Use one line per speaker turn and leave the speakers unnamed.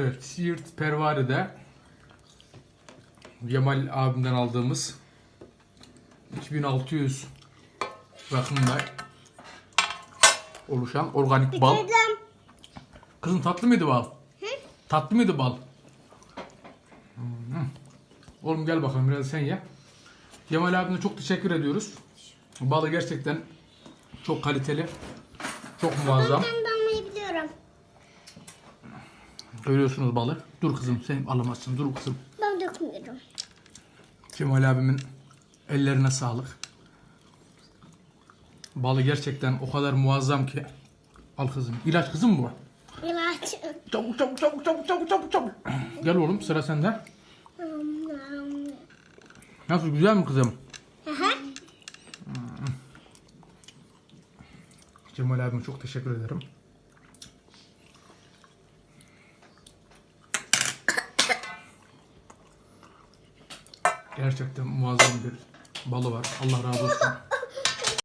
Evet, Siirt Pervare'de Cemal abimden aldığımız 2600 rakımda oluşan organik bal. Kızım tatlı mıydı bal? Tatlı mıydı bal? Oğlum gel bakalım biraz sen ye. Cemal abime çok teşekkür ediyoruz. Balı gerçekten çok kaliteli. Çok muazzam. Görüyorsunuz balı. Dur kızım sen alamazsın. Dur kızım.
Ben dökmüyorum.
Cemal abimin ellerine sağlık. Balı gerçekten o kadar muazzam ki. Al kızım. İlaç kızım bu.
İlaç.
Çabuk çabuk çabuk çabuk çabuk çabuk çabuk. Gel oğlum sıra sende. Nasıl güzel mi kızım?
Aha.
Cemal abime çok teşekkür ederim. Gerçekten muazzam bir balı var. Allah razı olsun.